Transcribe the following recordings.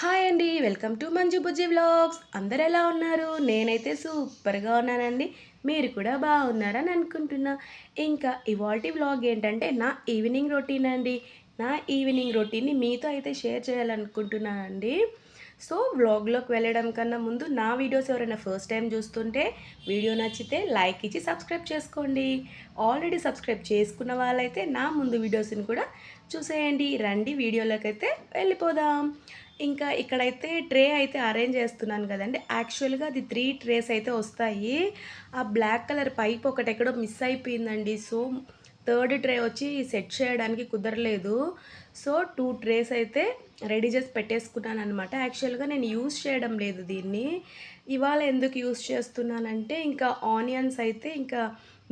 Hi అండి welcome to Manju Bujji vlogs. అందరు ఎలా ఉన్నారు? నేనైతే సూపర్గా ఉన్నానండి. మీరు కూడా బాగున్నారని అనుకుంటున్నా. ఇంకా ఇవాల్టి వ్లాగ్ ఏంటంటే నా ఈవినింగ్ రొటీన్ అండి. నా ఈవినింగ్ రొటీన్ని మీతో అయితే షేర్ చేయాలనుకుంటున్నానండి. సో వ్లాగ్లోకి వెళ్ళడం కన్నా ముందు నా వీడియోస్ ఎవరైనా ఫస్ట్ టైం చూస్తుంటే వీడియో నచ్చితే లైక్ ఇచ్చి సబ్స్క్రైబ్ చేసుకోండి. ఆల్రెడీ సబ్స్క్రైబ్ చేసుకున్న వాళ్ళైతే నా ముందు వీడియోస్ని కూడా చూసేయండి. రండి వీడియోలోకి అయితే వెళ్ళిపోదాం. ఇంకా ఇక్కడైతే ట్రే అయితే అరేంజ్ చేస్తున్నాను కదండి. యాక్చువల్గా అది త్రీ ట్రేస్ అయితే వస్తాయి. ఆ బ్లాక్ కలర్ పైప్ ఒకటి ఎక్కడో మిస్ అయిపోయిందండి. సో థర్డ్ ట్రే వచ్చి సెట్ చేయడానికి కుదరలేదు. సో టూ ట్రేస్ అయితే రెడీ చేసి పెట్టేసుకున్నాను అనమాట యాక్చువల్గా నేను యూస్ చేయడం లేదు దీన్ని. ఇవాళ ఎందుకు యూస్ చేస్తున్నానంటే ఇంకా ఆనియన్స్ అయితే ఇంకా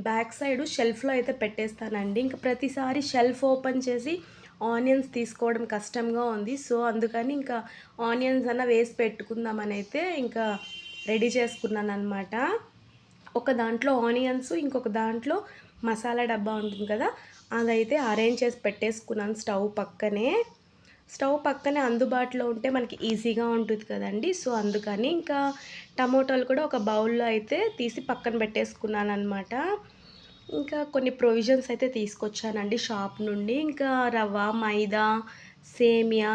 బ్యాక్ సైడ్ షెల్ఫ్లో అయితే పెట్టేస్తానండి. ఇంకా ప్రతిసారి షెల్ఫ్ ఓపెన్ చేసి ఆనియన్స్ తీసుకోవడం కష్టంగా ఉంది. సో అందుకని ఇంకా ఆనియన్స్ అన్న వేసి పెట్టుకుందామని అయితే ఇంకా రెడీ చేసుకున్నాను అనమాట ఒక దాంట్లో ఆనియన్స్ ఇంకొక దాంట్లో మసాలా డబ్బా ఉంటుంది కదా అదైతే అరేంజ్ చేసి పెట్టేసుకున్నాను స్టవ్ పక్కనే. స్టవ్ పక్కనే అందుబాటులో ఉంటే మనకి ఈజీగా ఉంటుంది కదండి. సో అందుకని ఇంకా టమోటాలు కూడా ఒక బౌల్లో అయితే తీసి పక్కన పెట్టేసుకున్నాను అనమాట ఇంకా కొన్ని ప్రొవిజన్స్ అయితే తీసుకొచ్చానండి షాప్ నుండి. ఇంకా రవ్వ మైదా సేమియా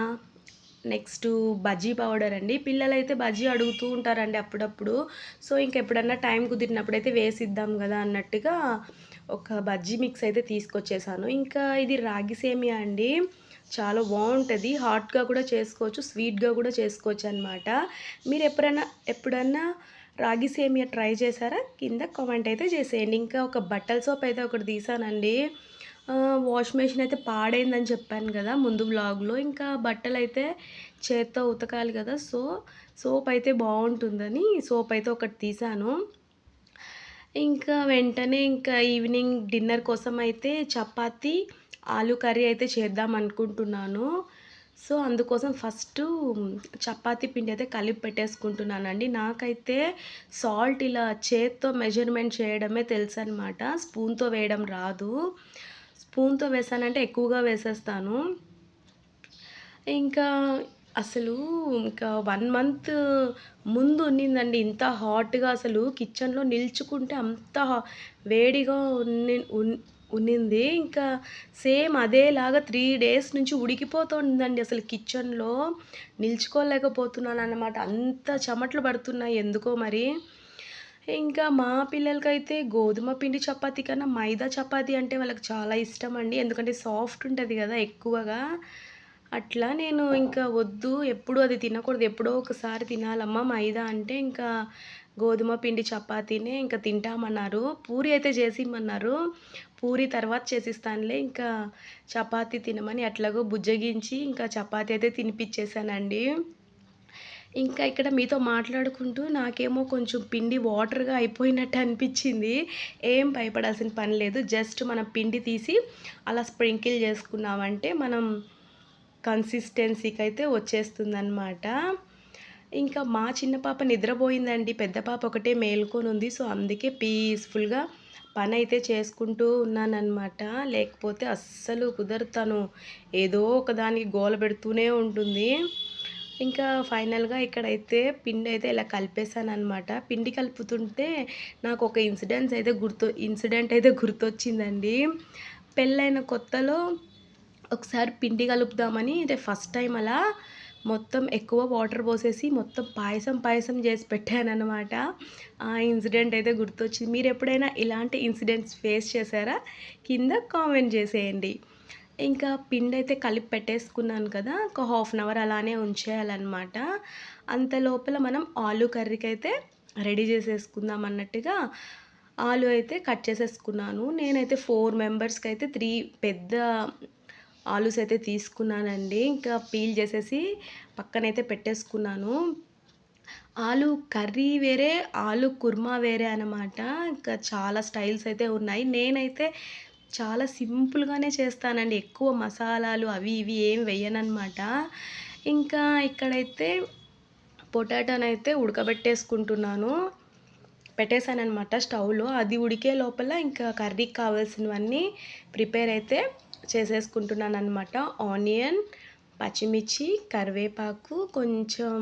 నెక్స్ట్ బజ్జీ పౌడర్ అండి. పిల్లలు అయితే బజ్జీ అడుగుతూ ఉంటారండి అప్పుడప్పుడు. సో ఇంకెప్పుడన్నా టైం కుదిరినప్పుడు అయితే వేసిద్దాం కదా అన్నట్టుగా ఒక బజ్జీ మిక్స్ అయితే తీసుకొచ్చేసాను. ఇంకా ఇది రాగి సేమియా అండి. చాలా బాగుంటుంది. హాట్గా కూడా చేసుకోవచ్చు స్వీట్గా కూడా చేసుకోవచ్చు అనమాట మీరు ఎప్పుడన్నా ఎప్పుడన్నా రాగి సేమియా ట్రై చేశారా? కింద కామెంట్ అయితే చేసేయండి. ఇంకా ఒక బట్టల సోప్ అయితే ఒకటి తీసానండి. వాష్ మెషిన్ అయితే పాడైందని చెప్పాను కదా ముందు బ్లాగ్లో ఇంకా బట్టలు అయితే చేత్తో ఉతకాలి కదా. సో సోప్ అయితే బాగుంటుందని సోప్ అయితే ఒకటి తీసాను. ఇంకా వెంటనే ఇంకా ఈవినింగ్ డిన్నర్ కోసం అయితే చపాతీ ఆలు కర్రీ అయితే చేద్దాం అనుకుంటున్నాను. సో అందుకోసం ఫస్ట్ చపాతి పిండి అయితే కలిపి పెట్టేసుకుంటున్నానండి. నాకైతే సాల్ట్ ఇలా చేత్తో మెజర్మెంట్ చేయడమే తెలుసు అనమాట స్పూన్తో వేయడం రాదు. స్పూన్తో వేసానంటే ఎక్కువగా వేసేస్తాను. ఇంకా అసలు ఇంకా వన్ మంత్ ముందు ఉన్నిందండి. ఇంత హాట్గా అసలు కిచెన్లో నిల్చుకుంటే అంత వేడిగా ఉన్ని ఉన్నింది. ఇంకా సేమ్ అదేలాగా త్రీ డేస్ నుంచి ఉడికిపోతుందండి అసలు కిచెన్లో. నిల్చుకోలేకపోతున్నాను అనమాట అంత చెమటలు పడుతున్నాయి ఎందుకో మరి. ఇంకా మా పిల్లలకైతే గోధుమ పిండి చపాతీ కన్నా మైదా చపాతీ అంటే వాళ్ళకి చాలా ఇష్టం అండి ఎందుకంటే సాఫ్ట్ ఉంటుంది కదా ఎక్కువగా. అట్లా నేను ఇంకా వద్దు. ఎప్పుడు అది తినకూడదు. ఎప్పుడో ఒకసారి తినాలమ్మా మైదా అంటే. ఇంకా గోధుమ పిండి చపాతీనే ఇంకా తింటామన్నారు. పూరి అయితే చేసిమన్నారు పూరి తర్వాత చేసిస్తానులే ఇంకా చపాతీ తినమని అట్లాగో బుజ్జగించి ఇంకా చపాతీ అయితే తినిపించేశానండి ఇంకా ఇక్కడ మీతో మాట్లాడుకుంటూ నాకేమో కొంచెం పిండి వాటర్గా అయిపోయినట్టు అనిపించింది ఏం భయపడాల్సిన పని లేదు. జస్ట్ మనం పిండి తీసి అలా స్ప్రింకిల్ చేసుకున్నామంటే మనం కన్సిస్టెన్సీకి అయితే వచ్చేస్తుందన్నమాట. ఇంకా మా చిన్న పాప నిద్రపోయిందండి. పెద్ద పాప ఒకటే మేల్కొని ఉంది. సో అందుకే పీస్ఫుల్గా పని అయితే చేసుకుంటూ ఉన్నానన్నమాట. లేకపోతే అస్సలు కుదరతాను. ఏదో ఒకదానికి గోల పెడుతూనే ఉంటుంది. ఇంకా ఫైనల్గా ఇక్కడైతే పిండి అయితే ఇలా కలిపేశాను అనమాట పిండి కలుపుతుంటే నాకు ఒక ఇన్సిడెంట్స్ అయితే గుర్తు ఇన్సిడెంట్ అయితే గుర్తొచ్చిందండి. పెళ్ళైన కొత్తలో ఒకసారి పిండి కలుపుదామని అంటే ఫస్ట్ టైం అలా మొత్తం ఎక్కువ వాటర్ పోసేసి మొత్తం పాయసం పాయసం చేసి పెట్టాను అనమాట ఆ ఇన్సిడెంట్ అయితే గుర్తొచ్చింది. మీరు ఎప్పుడైనా ఇలాంటి ఇన్సిడెంట్స్ ఫేస్ చేశారా? కింద కామెంట్ చేసేయండి. ఇంకా పిండి అయితే కలిపి పెట్టేసుకున్నాను కదా ఒక హాఫ్ అన్ అవర్ అలానే ఉంచేయాలన్నమాట. అంత లోపల మనం ఆలు కర్రీకి అయితే రెడీ చేసేసుకుందాం అన్నట్టుగా ఆలు అయితే కట్ చేసేసుకున్నాను. నేనైతే ఫోర్ మెంబర్స్కి అయితే త్రీ పెద్ద ఆలూస్ అయితే తీసుకున్నానండి. ఇంకా పీల్ చేసేసి పక్కనైతే పెట్టేసుకున్నాను. ఆలు కర్రీ వేరే ఆలు కుర్మా వేరే అనమాట ఇంకా చాలా స్టైల్స్ అయితే ఉన్నాయి. నేనైతే చాలా సింపుల్గానే చేస్తానండి. ఎక్కువ మసాలాలు అవి ఇవి ఏం వేయనమాట ఇంకా ఇక్కడైతే పొటాటోనైతే ఉడకబెట్టేసుకుంటున్నాను. పెట్టేశానమాట స్టవ్లో. అది ఉడికే లోపల ఇంకా కర్రీకి కావాల్సినవన్నీ ప్రిపేర్ అయితే చేసేసుకుంటున్నాను అనమాట ఆనియన్ పచ్చిమిర్చి కరివేపాకు కొంచెం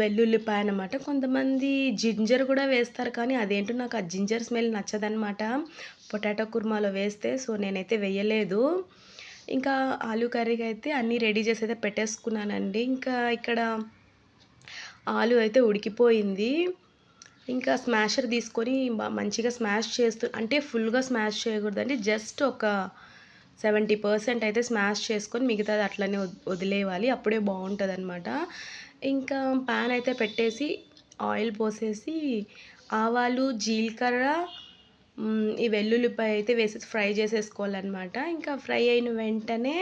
వెల్లుల్లిపాయ అనమాట కొంతమంది జింజర్ కూడా వేస్తారు కానీ అదేంటో నాకు ఆ జింజర్ స్మెల్ నచ్చదనమాట పొటాటో కుర్మాలో వేస్తే సో నేనైతే వేయలేదు. ఇంకా ఆలు కర్రీకి అయితే అన్నీ రెడీ చేసి అయితే పెట్టేసుకున్నానండి. ఇంకా ఇక్కడ ఆలు అయితే ఉడికిపోయింది. ఇంకా స్మాషర్ తీసుకొని మంచిగా స్మాష్ చేస్తూ అంటే ఫుల్గా స్మాష్ చేయకూడదండి. జస్ట్ ఒక సెవెంటీ పర్సెంట్ అయితే స్మాష్ చేసుకొని మిగతాది అట్లనే వద్- వదిలేయాలి. అప్పుడే బాగుంటుంది అనమాట ఇంకా ప్యాన్ అయితే పెట్టేసి ఆయిల్ పోసేసి ఆవాలు జీలకర్ర ఈ వెల్లుల్లిపాయ అయితే వేసేసి ఫ్రై చేసేసుకోవాలన్నమాట. ఇంకా ఫ్రై అయిన వెంటనే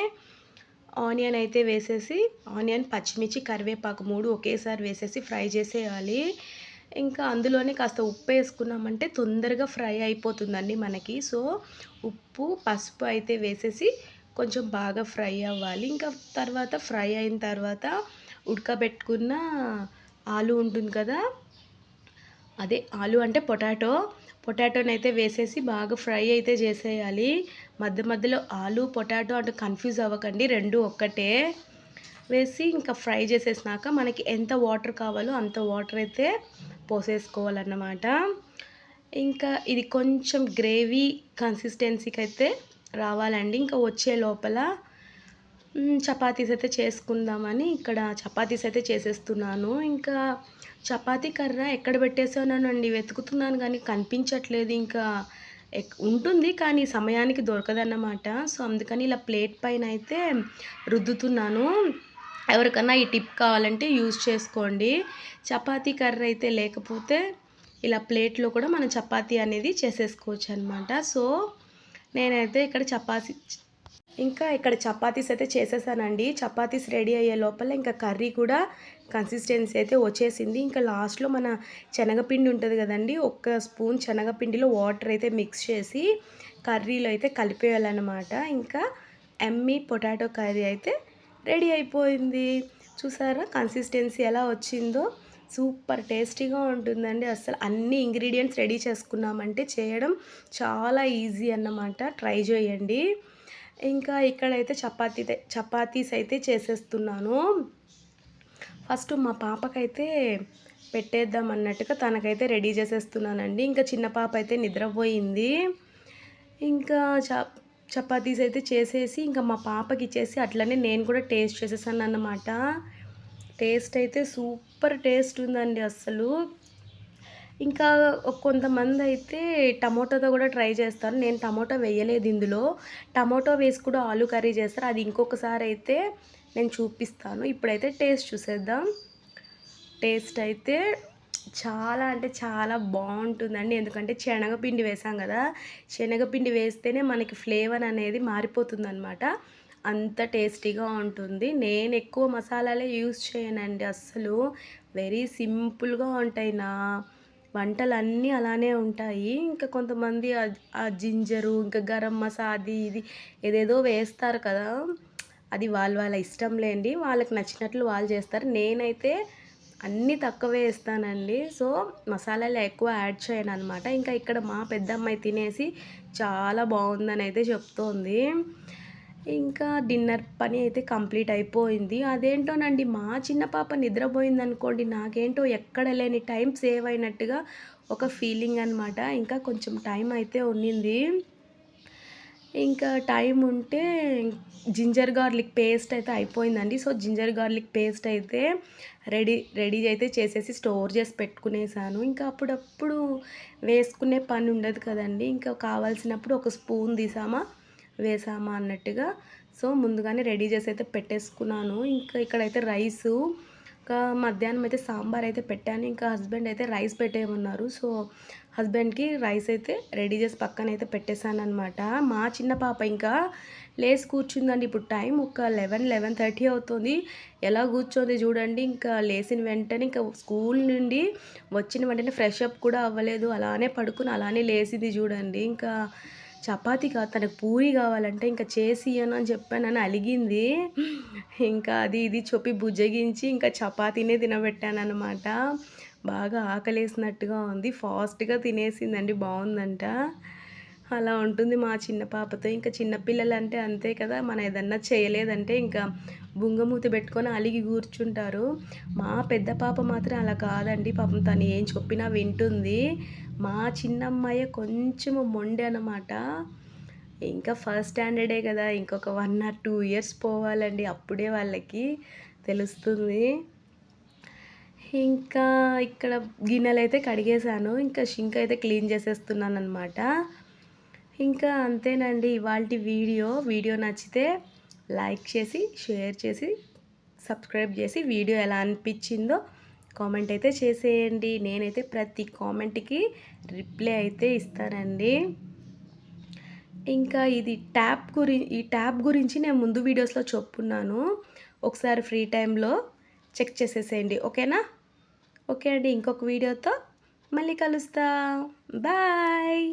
ఆనియన్ అయితే వేసేసి ఆనియన్ పచ్చిమిర్చి కరివేపాకు మూడు ఒకేసారి వేసేసి ఫ్రై చేసేయాలి. ఇంకా అందులోనే కాస్త ఉప్పు వేసుకున్నామంటే తొందరగా ఫ్రై అయిపోతుందండి మనకి. సో ఉప్పు పసుపు అయితే వేసేసి కొంచెం బాగా ఫ్రై అవ్వాలి. ఇంకా తర్వాత ఫ్రై అయిన తర్వాత ఉడకబెట్టుకున్న ఆలు ఉంటుంది కదా? అదే ఆలు అంటే పొటాటో. పొటాటోని అయితే వేసేసి బాగా ఫ్రై అయితే చేసేయాలి. మధ్య మధ్యలో ఆలు పొటాటో అంటే కన్ఫ్యూజ్ అవ్వకండి. రెండు ఒక్కటే. వేసి ఇంకా ఫ్రై చేసేసినాక మనకి ఎంత వాటర్ కావాలో అంత వాటర్ అయితే పోసేసుకోవాలన్నమాట. ఇంకా ఇది కొంచెం గ్రేవీ కన్సిస్టెన్సీకి అయితే రావాలండి. ఇంకా వచ్చే లోపల చపాతీస్ అయితే చేసుకుందామని ఇక్కడ చపాతీస్ అయితే చేసేస్తున్నాను. ఇంకా చపాతీ కర్ర ఎక్కడ పెట్టేసానండి వెతుకుతున్నాను కానీ కనిపించట్లేదు. ఇంకా ఉంటుంది కానీ సమయానికి దొరకదన్నమాట. సో అందుకని ఇలా ప్లేట్ పైన అయితే రుద్దుతున్నాను. ఎవరికన్నా ఈ టిప్ కావాలంటే యూజ్ చేసుకోండి. చపాతీ కర్ర అయితే లేకపోతే ఇలా ప్లేట్లో కూడా మనం చపాతీ అనేది చేసేసుకోవచ్చు అనమాట సో నేనైతే ఇక్కడ చపాతీ ఇంకా ఇక్కడ చపాతీస్ అయితే చేసేసానండి. చపాతీస్ రెడీ అయ్యే లోపల ఇంకా కర్రీ కూడా కన్సిస్టెన్సీ అయితే వచ్చేసింది. ఇంకా లాస్ట్లో మన శనగపిండి ఉంటుంది కదండి ఒక్క స్పూన్ శనగపిండిలో వాటర్ అయితే మిక్స్ చేసి కర్రీలో అయితే కలిపేయాలన్నమాట. ఇంకా ఎమ్మి పొటాటో కర్రీ అయితే రెడీ అయిపోయింది. చూసారా? కన్సిస్టెన్సీ ఎలా వచ్చిందో? సూపర్ టేస్టీగా ఉంటుందండి. అసలు అన్ని ఇంగ్రీడియంట్స్ రెడీ చేసుకున్నామంటే చేయడం చాలా ఈజీ అన్నమాట. ట్రై చేయండి. ఇంకా ఇక్కడైతే చపాతీ చపాతీస్ అయితే చేసేస్తున్నాను. ఫస్ట్ మా పాపకైతే పెట్టేద్దాం అన్నట్టుగా తనకైతే రెడీ చేసేస్తున్నానండి. ఇంకా చిన్న పాప అయితే నిద్రపోయింది. ఇంకా చ చపాతీస్ అయితే చేసేసి ఇంకా మా పాపకి ఇచ్చేసి అట్లనే నేను కూడా టేస్ట్ చేసేసాను అన్నమాట. టేస్ట్ అయితే సూపర్ టేస్ట్ ఉందండి అస్సలు. ఇంకా కొంతమంది అయితే టమోటాతో కూడా ట్రై చేస్తారు. నేను టమోటా వేయలేదు ఇందులో. టమోటా వేసి కూడా ఆలు కర్రీ చేస్తారు. అది ఇంకొకసారి అయితే నేను చూపిస్తాను. ఇప్పుడైతే టేస్ట్ చూసేద్దాం. టేస్ట్ అయితే చాలా అంటే చాలా బాగుంటుందండి. ఎందుకంటే శనగపిండి వేసాం కదా శనగపిండి వేస్తేనే మనకి ఫ్లేవర్ అనేది మారిపోతుంది అనమాట అంత టేస్టీగా ఉంటుంది. నేను ఎక్కువ మసాలాలే యూజ్ చేయనండి అస్సలు. వెరీ సింపుల్గా ఉంటాయి నా వంటలు అన్నీ అలానే ఉంటాయి. ఇంకా కొంతమంది ఆ- ఆ జింజరు ఇంకా గరం మసాలా అది ఇది ఏదేదో వేస్తారు కదా. అది వాళ్ళ వాళ్ళ ఇష్టం లేండి. వాళ్ళకి నచ్చినట్లు వాళ్ళు చేస్తారు. నేనైతే అన్నీ తక్కువే వేస్తానండి సో మసాలాలు ఎక్కువ యాడ్ చేయను అనమాట ఇంకా ఇక్కడ మా పెద్దమ్మాయి తినేసి చాలా బాగుందని అయితే చెప్తోంది. ఇంకా డిన్నర్ పని అయితే కంప్లీట్ అయిపోయింది. అదేంటోనండి మా చిన్న పాప నిద్రపోయింది అనుకోండి నాకేంటో ఎక్కడ లేని టైం సేవ్ అయినట్టుగా ఒక ఫీలింగ్ అనమాట ఇంకా కొంచెం టైం అయితే ఉన్నింది. ఇంకా టైం ఉంటే జింజర్ గార్లిక్ పేస్ట్ అయితే అయిపోయిందండి. సో జింజర్ గార్లిక్ పేస్ట్ అయితే రెడీ రెడీ అయితే చేసేసి స్టోర్ చేసి పెట్టుకునేసాను. ఇంకా అప్పుడప్పుడు వేసుకునే పని ఉండదు కదండి. ఇంకా కావాల్సినప్పుడు ఒక స్పూన్ తీసామా వేసామా అన్నట్టుగా. సో ముందుగానే రెడీ చేసి అయితే పెట్టేసుకున్నాను. ఇంకా ఇక్కడైతే రైసు ఇంకా మధ్యాహ్నం అయితే సాంబార్ అయితే పెట్టాను. ఇంకా హస్బెండ్ అయితే రైస్ పెట్టేయమన్నారు. సో హస్బెండ్కి రైస్ అయితే రెడీ చేసి పక్కన అయితే పెట్టేశాను అనమాట మా చిన్న పాప ఇంకా లేచి కూర్చుందండి. ఇప్పుడు టైం ఒక లెవెన్ లెవెన్ థర్టీ అవుతుంది. ఎలా కూర్చోంది చూడండి. ఇంకా లేచిన వెంటనే ఇంకా స్కూల్ నుండి వచ్చిన వెంటనే ఫ్రెష్ అప్ కూడా అవ్వలేదు. అలానే పడుకుని అలానే లేచింది చూడండి. ఇంకా చపాతి కాదు తనకు పూరి కావాలంటే ఇంకా చేసి ఇయ్యను అని చెప్పానని అలిగింది. ఇంకా అది ఇది చెప్పి బుజ్జగించి ఇంకా చపాతీనే తినబెట్టాను అనమాట బాగా ఆకలేసినట్టుగా ఉంది. ఫాస్ట్గా తినేసిందండి. బాగుందంట అలా ఉంటుంది మా చిన్న పాపతో. ఇంకా చిన్నపిల్లలు అంటే అంతే కదా. మనం ఏదన్నా చేయలేదంటే ఇంకా బుంగమూతి పెట్టుకొని అలిగి కూర్చుంటారు. మా పెద్ద పాప మాత్రం అలా కాదండి. పాపం తను ఏం చెప్పినా వింటుంది. మా చిన్నమ్మాయి కొంచెము మొండి అనమాట ఇంకా ఫస్ట్ స్టాండర్డే కదా. ఇంకొక వన్ ఆర్ టూ ఇయర్స్ పోవాలండి. అప్పుడే వాళ్ళకి తెలుస్తుంది. ఇంకా ఇక్కడ గిన్నెలు అయితే కడిగేశాను. ఇంకా షింక్ అయితే క్లీన్ చేసేస్తున్నాను అనమాట ఇంకా అంతేనండి ఇవాళ వీడియో. వీడియో నచ్చితే లైక్ చేసి షేర్ చేసి సబ్స్క్రైబ్ చేసి వీడియో ఎలా అనిపించిందో కామెంట్ అయితే చేసేయండి. నేనైతే ప్రతి కామెంట్కి రిప్లై అయితే ఇస్తానండి. ఇంకా ఇది ట్యాప్ గురి ఈ ట్యాప్ గురించి నేను ముందు వీడియోస్లో చెప్పున్నాను. ఒకసారి ఫ్రీ టైంలో చెక్ చేసేసేయండి. ఓకేనా? ఓకే అండి ఇంకొక వీడియోతో మళ్ళీ కలుస్తా. బాయ్!